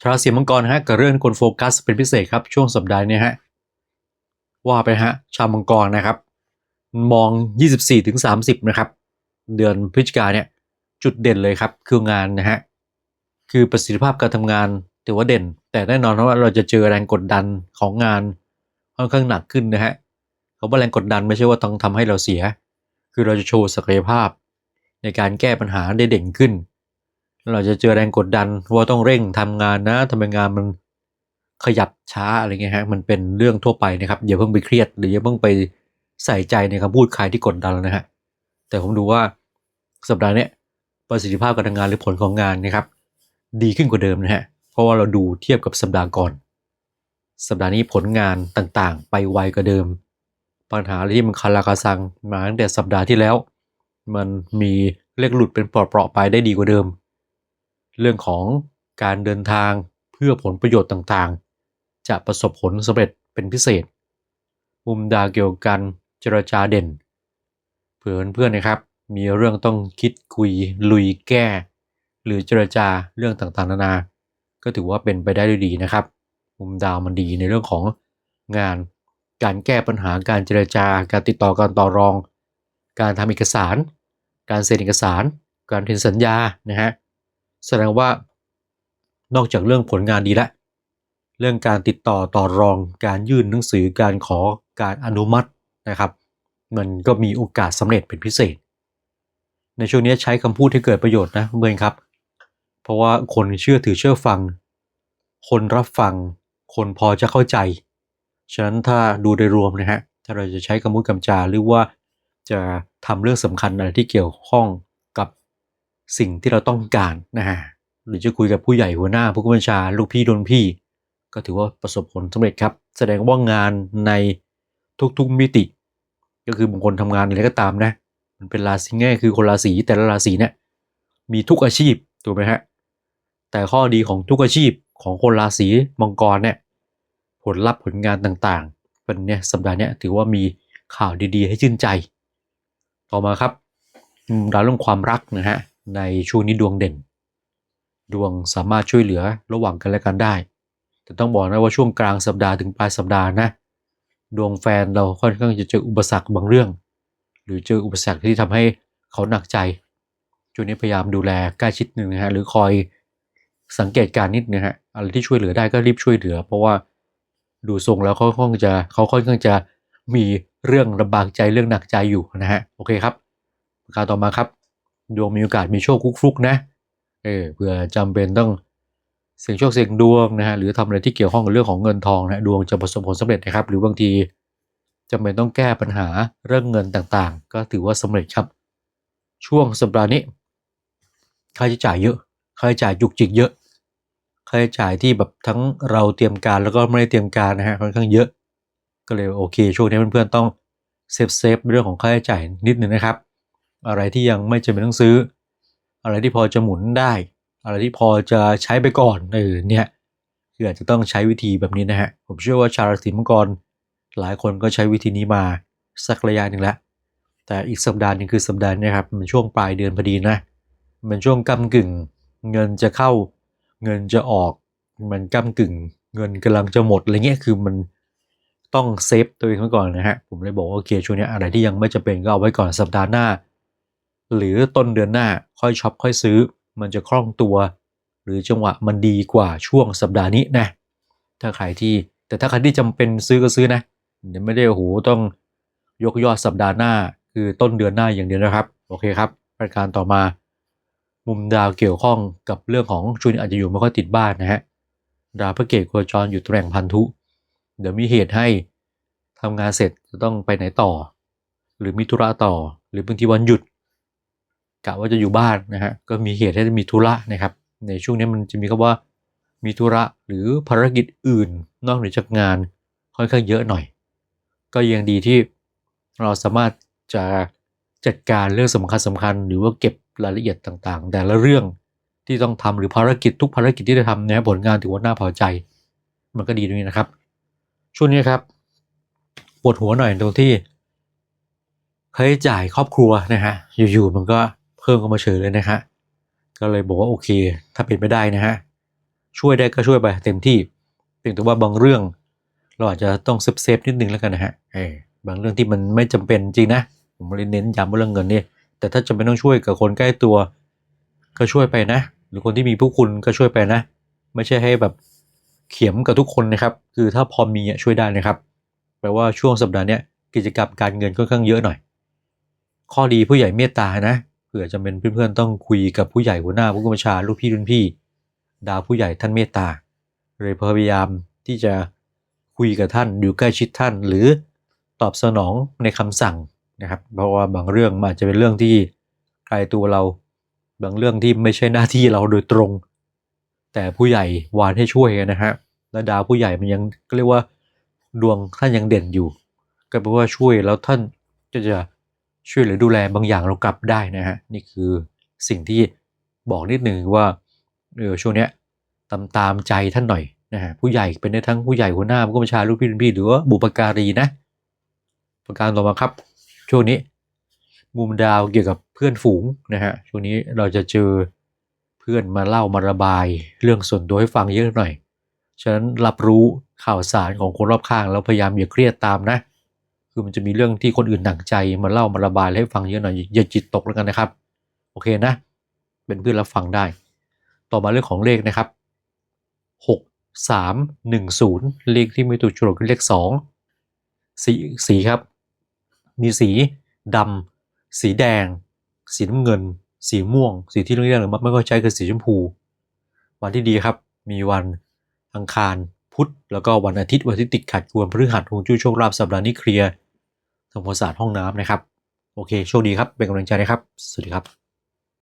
ชาวราศีมังกรนะฮะกับเรื่องคนโฟกัสเป็นพิเศษครับช่วงสัปดาห์นี้ฮะว่าไปฮะชาวมังกรนะครับ มอง 24ถึงนะครับ เดือนพฤศจิกาเนี่ยจุดเด่นเลยครับคืองานนะฮะคือประสิทธิภาพการทำงานถือว่าเด่น แต่แน่นอนว่าเราจะเจอแรงกดดันของงานค่อนข้างหนักขึ้นนะฮะเขาบอกแรงกดดันไม่ใช่ว่าต้องทำให้เราเสีย คือเราจะโชว์ศักยภาพ ในการแก้ปัญหาได้เด่นขึ้น เราจะเจอแรงกดดันว่าต้องเร่งทำงานนะทำไมงานมันขยับช้าอะไรเงี้ยฮะมันเป็นเรื่องทั่วไปนะครับอย่าเพิ่งไปเครียดหรืออย่าเพิ่งไปใส่ใจในคำพูดใครที่กดดันนะฮะแต่ผมดูว่าสัปดาห์นี้ประสิทธิภาพการทำงานหรือผลของงานนะครับ ดีขึ้นกว่าเดิมนะฮะเพราะว่าเราดูเทียบกับสัปดาห์ก่อน สัปดาห์นี้ผลงานต่างๆ ไปไวกว่าเดิม ปัญหาที่มันคาราคาซังมาตั้งแต่สัปดาห์ที่แล้ว มันมีเลขหลุดเป็นเปราะๆไปได้ดีกว่าเดิม เรื่องของการเดินทางเพื่อผลประโยชน์ต่างๆ จะประสบผลสำเร็จเป็นพิเศษ มุมดาวเกี่ยวกันเจรจาเด่นเพื่อนเพื่อนๆนะครับ มีเรื่องต้องคิดคุยลุยแก้ หรือเจรจาเรื่องต่างๆ นานา ก็ถือว่าเป็นไปได้ด้วยดีนะครับ มุมดาวมันดีในเรื่องของงานการแก้ปัญหาการเจรจาการติดต่อการต่อรอง การทำเอกสาร การเซ็นเอกสาร การเซ็นสัญญานะฮะ แสดงว่านอกจากเรื่องผลงานดีแล้วเรื่องการติดต่อต่อรองการยื่นหนังสือการขอการอนุมัตินะครับ มันก็มีโอกาสสำเร็จเป็นพิเศษ ในช่วงนี้ใช้คำพูดที่เกิดประโยชน์นะเพื่อนครับ เพราะว่าคนเชื่อถือเชื่อฟัง คนรับฟัง คนพอจะเข้าใจ ฉะนั้นถ้าดูโดยรวมนะฮะถ้าเราจะใช้คำพูดคำจาหรือว่าจะทำเรื่องสำคัญอะไรที่เกี่ยวข้อง สิ่งที่เราต้องการนะฮะหรือจะคุยกับผู้ใหญ่หัวหน้าผู้บัญชาลูกพี่โดนพี่ ก็ถือว่าประสบผลสำเร็จครับ แสดงว่างานในทุกๆมิติ ก็คือบางคนทำงานอะไรก็ตามนะ มันเป็นราศีง่ายคือคนราศีแต่ละราศีเนี่ยมีทุกอาชีพถูกไหมฮะแต่ข้อดีของทุกอาชีพของคนราศีมังกรเนี่ยผลลัพธ์ผลงานต่างๆเป็นเนี่ยสัปดาห์เนี้ยถือว่ามีข่าวดีๆ ให้ชื่นใจ ต่อมาครับมดาวเรื่องความรักนะฮะ ในช่วงนี้ดวงเด่น ดวงสามารถช่วยเหลือระหว่างกันและกันได้ แต่ต้องบอกนะว่าช่วงกลางสัปดาห์ถึงปลายสัปดาห์นะ ดวงแฟนเราค่อนข้างจะเจออุปสรรคบางเรื่อง หรือเจออุปสรรคที่ทำให้เขาหนักใจช่วงนี้พยายามดูแลใกล้ชิดหนึ่งนะฮะหรือคอยสังเกตการณ์นิดนะฮะอะไรที่ช่วยเหลือได้ก็รีบช่วยเหลือ เพราะว่าดูทรงแล้วเขาค่อนข้างจะเขาค่อนข้างจะมีเรื่องลำบากใจเรื่องหนักใจอยู่นะฮะโอเคครับประการต่อมาครับ ดวงมีโอกาสมีโชคคุกฟลุกนะเออเผื่อจำเป็นต้องเสี่ยงโชคเสี่ยงดวงนะฮะหรือทำอะไรที่เกี่ยวข้องกับเรื่องของเงินทองนะดวงจะประสบผลสำเร็จนะครับ หรือบางทีจำเป็นต้องแก้ปัญหาเรื่องเงินต่างๆ ก็ถือว่าสำเร็จครับ ช่วงสัปดาห์นี้ค่าใช้จ่ายเยอะค่าใช้จ่ายจุกจิกเยอะค่าใช้จ่ายที่แบบทั้งเราเตรียมการแล้วก็ไม่ได้เตรียมการนะฮะค่อนข้างเยอะ ก็เลยโอเคช่วงนี้เพื่อนๆต้องเซฟเซฟเรื่องของค่าใช้จ่ายนิดนึงนะครับ อะไรที่ยังไม่จำเป็นต้องซื้อ อะไรที่พอจะหมุนได้ อะไรที่พอจะใช้ไปก่อนเออเนี่ยคืออาจจะต้องใช้วิธีแบบนี้นะฮะผมเชื่อว่าชาวราศีมังกรหลายคนก็ใช้วิธีนี้มาสักระยะหนึ่งแล้วแต่อีกสัปดาห์หนึงคือสัปดาห์นี้ครับมันช่วงปลายเดือนพอดีนะมันช่วงกำกึ่ง เงินจะเข้าเงินจะออก มันกำกึ่ง เงินกำลังจะหมดอะไรเงี้ยคือมันต้องเซฟตัวเองไว้ก่อนนะฮะผมเลยบอกว่าโอเคช่วงนี้อะไรที่ยังไม่จำเป็นก็เอาไว้ก่อนสัปดาห์หน้า หรือต้นเดือนหน้าค่อยช็อปค่อยซื้อ มันจะคล่องตัว หรือจังหวะมันดีกว่าช่วงสัปดาห์นี้นะถ้าใครที่แต่ถ้าใครที่จำเป็นซื้อก็ซื้อนะเดี๋ยวไม่ได้โอ้โหต้องยกยอดสัปดาห์หน้า คือต้นเดือนหน้าอย่างเดียวนะครับ โอเคครับ ประการต่อมา มุมดาวเกี่ยวข้องกับเรื่องของช่วงนี้อาจจะอยู่ไม่ค่อยติดบ้านนะฮะดาวพระเกตโคจรอยู่ตำแหน่งพันธุ เดี๋ยวมีเหตุให้ทำงานเสร็จจะต้องไปไหนต่อ หรือมีธุระต่อ หรือบางทีวันหยุด กะว่าจะอยู่บ้านนะฮะก็มีเหตุให้มีธุระนะครับ ในช่วงนี้มันจะมีคำว่ามีธุระหรือภารกิจอื่น นอกเหนือจากงานค่อนข้างเยอะหน่อย ก็ยังดีที่เราสามารถจะจัดการเรื่องสำคัญสำคัญ หรือว่าเก็บรายละเอียดต่างๆ แต่ละเรื่องที่ต้องทำหรือภารกิจทุกภารกิจที่ได้ทำเนี่ยผลงานถือว่าน่าพอใจ มันก็ดีตรงนี้นะครับ ช่วงนี้ครับปวดหัวหน่อยตรงที่ค่าใช้จ่ายครอบครัวนะฮะอยู่ๆมันก็ พิ่มเข้ามาเฉยเลยนะฮะก็เลยบอกว่าโอเค ถ้าเป็นไม่ได้นะฮะช่วยได้ก็ช่วยไปเต็มที่เพียงแต่ว่าบางเรื่อง เราอาจจะต้องเซฟเซฟนิดนึงแล้วกันนะฮะเออบางเรื่องที่มันไม่จำเป็นจริงนะผมเลยเน้นย้ำว่าเรื่องเงินนี่แต่ถ้าจำเป็นต้องช่วยกับคนใกล้ตัว ก็ช่วยไปนะ หรือคนที่มีผู้คุณก็ช่วยไปนะ ไม่ใช่ให้แบบเข็มกับทุกคนนะครับ คือถ้าพอมีช่วยได้นะครับ แปลว่าช่วงสัปดาห์นี้กิจกรรมการเงินค่อนข้างเยอะหน่อย ข้อดีผู้ใหญ่เมตตานะ เผื่อจะเป็นเพื่อนๆต้องคุยกับผู้ใหญ่หัวหน้าผู้กำกับชาลูกพี่รุ่นพี่ ดาวผู้ใหญ่ท่านเมตตาเลยพยายามที่จะคุยกับท่านอยู่ใกล้ชิดท่าน หรือตอบสนองในคำสั่งนะครับ เพราะว่าบางเรื่องมันอาจจะเป็นเรื่องที่ไกลตัวเรา บางเรื่องที่ไม่ใช่หน้าที่เราโดยตรง แต่ผู้ใหญ่วานให้ช่วยนะฮะและดาวผู้ใหญ่มันยังก็เรียกว่าดวงท่านยังเด่นอยู่ ก็แปลว่าช่วยแล้วท่านก็จะ ช่วยหรือดูแลบางอย่างเรากลับได้นะฮะนี่คือสิ่งที่บอกนิดหนึ่งว่าเออช่วงเนี้ยตามตามใจท่านหน่อยนะฮะผู้ใหญ่เป็นได้ทั้งผู้ใหญ่หัวหน้าผู้กำกับชาลูกพี่รุ่นพี่หรือว่าบุปการีนะ ประการต่อมาครับ ช่วงนี้ มุมดาวเกี่ยวกับเพื่อนฝูงนะฮะช่วงนี้เราจะเจอเพื่อนมาเล่ามาระบาย เรื่องส่วนตัวให้ฟังเยอะหน่อยฉะนั้นรับรู้ข่าวสารของคนรอบข้างแล้วพยายามอย่าเครียดตามนะ คือมันจะมีเรื่องที่คนอื่นหนักใจมาเล่ามาระบายให้ฟังเยอะหน่อยอย่าจิตตกแล้วกันนะครับ โอเคนะ เป็นเพื่อนรับฟังได้ ต่อมาเรื่องของเลขนะครับหกสามหนึ่งศูนย์เลขที่ม่ถูกโฉลกคือเลขสองสีสีครับ มีสีดำสีแดง สีน้ำเงิน สีม่วง สีที่เรียกหรือไม่ค่อยใช้คือสีชมพู วันที่ดีครับ มีวันอังคารพุธแล้วก็วันอาทิตย์วันที่ติดขัดกวนพฤหัสฮวงจุ้ยโชคลาภสัปดาห์นี้เคลียร์ ทำความสะอาดห้องน้ำนะครับ โอเค โชคดีครับ เป็นกำลังใจนะครับ สวัสดีครับ